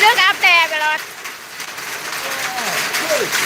เลือกอัพแต่ไปรถโ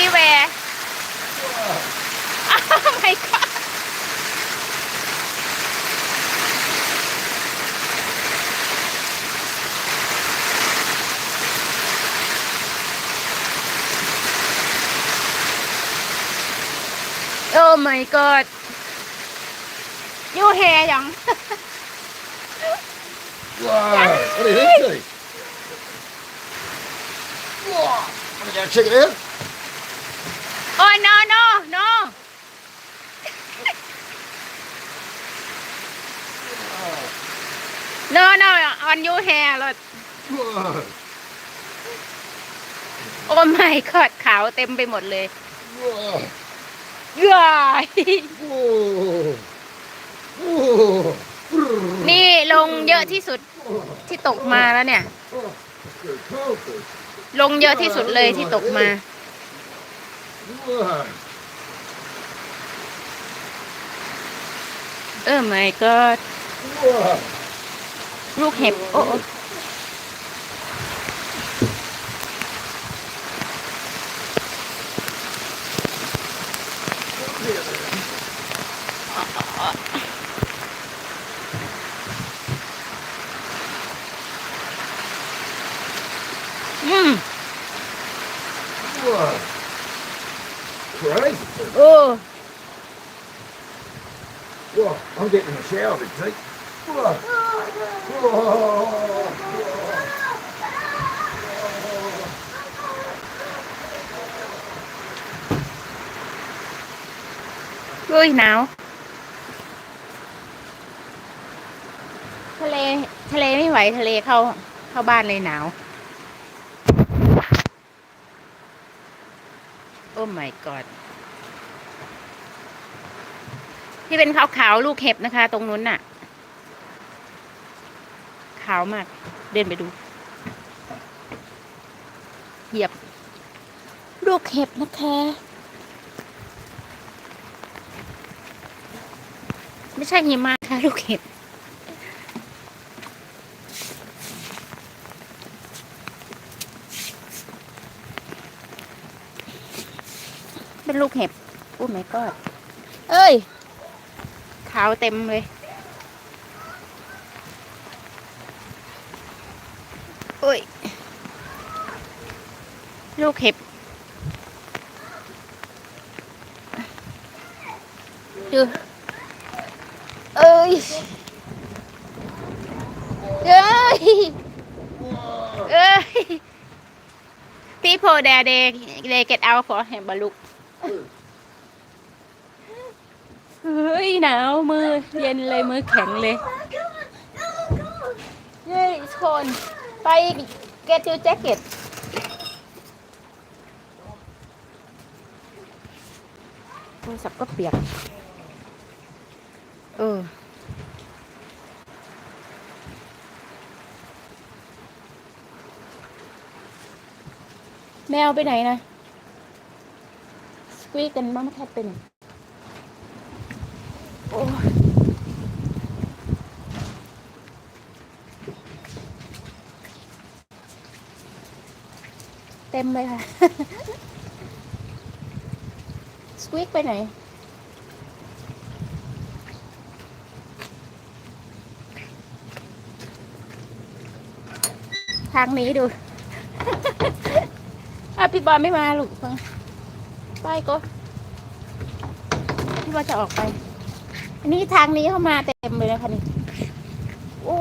everywhere. Oh my god. Oh my god. Vô hè giọng. wow, what is this thing? Wow, I'm gonna check it out. อ้ no no no no no on you hair รถ Wow, โอ้ my god ขาวเต็มไปหมดเลยเย้ยนี่ลงเยอะที่สุดที่ตกมาแล้วเนี่ย ลงเยอะที่สุดเลยที่ตกมา Wow. เออ my god Wow. ลูกเห็บโอ้โอ้อืม Wow. Crazy. โอ้ Wow, I'm getting in the shower, big T. Wow. Whoa. เฮ้ยหนาวทะเล ทะเลไม่ไหว ทะเลเข้า เข้าบ้านเลยหนาว อ้ my god ที่เป็นขาวๆลูกเห็บนะคะ ตรงนู้นน่ะ ขาวมาก เดินไปดู เหยียบ ลูกเห็บนะคะ ไม่ใช่หิมะค่ะ ลูกเห็บ เป็นลูกเห็บโอ้ไม่ก็เอ้ย ขาวเต็มเลย โอ้ย ลูกเห็บดูเอ้ยเอ้ยเอ้ย people there they they get out for him บลุก เฮ้ยหนาวมือเย็นเลยมือแข็งเลยเฮ้ยคนไป get your jacket โทรศัพท์ก็เปียก เออ แมวไปไหนนะ สควีกันมามาแคทไปไหนโอ้เต็มเลยค่ะ สควีกไปไหน ทางนี้ดู อะพี่บอลไม่มาลูกฟัง ไปก็พี่ว่าจะออกไป อันนี้ทางนี้เข้ามาเต็มเลยนะคะนี่โอ้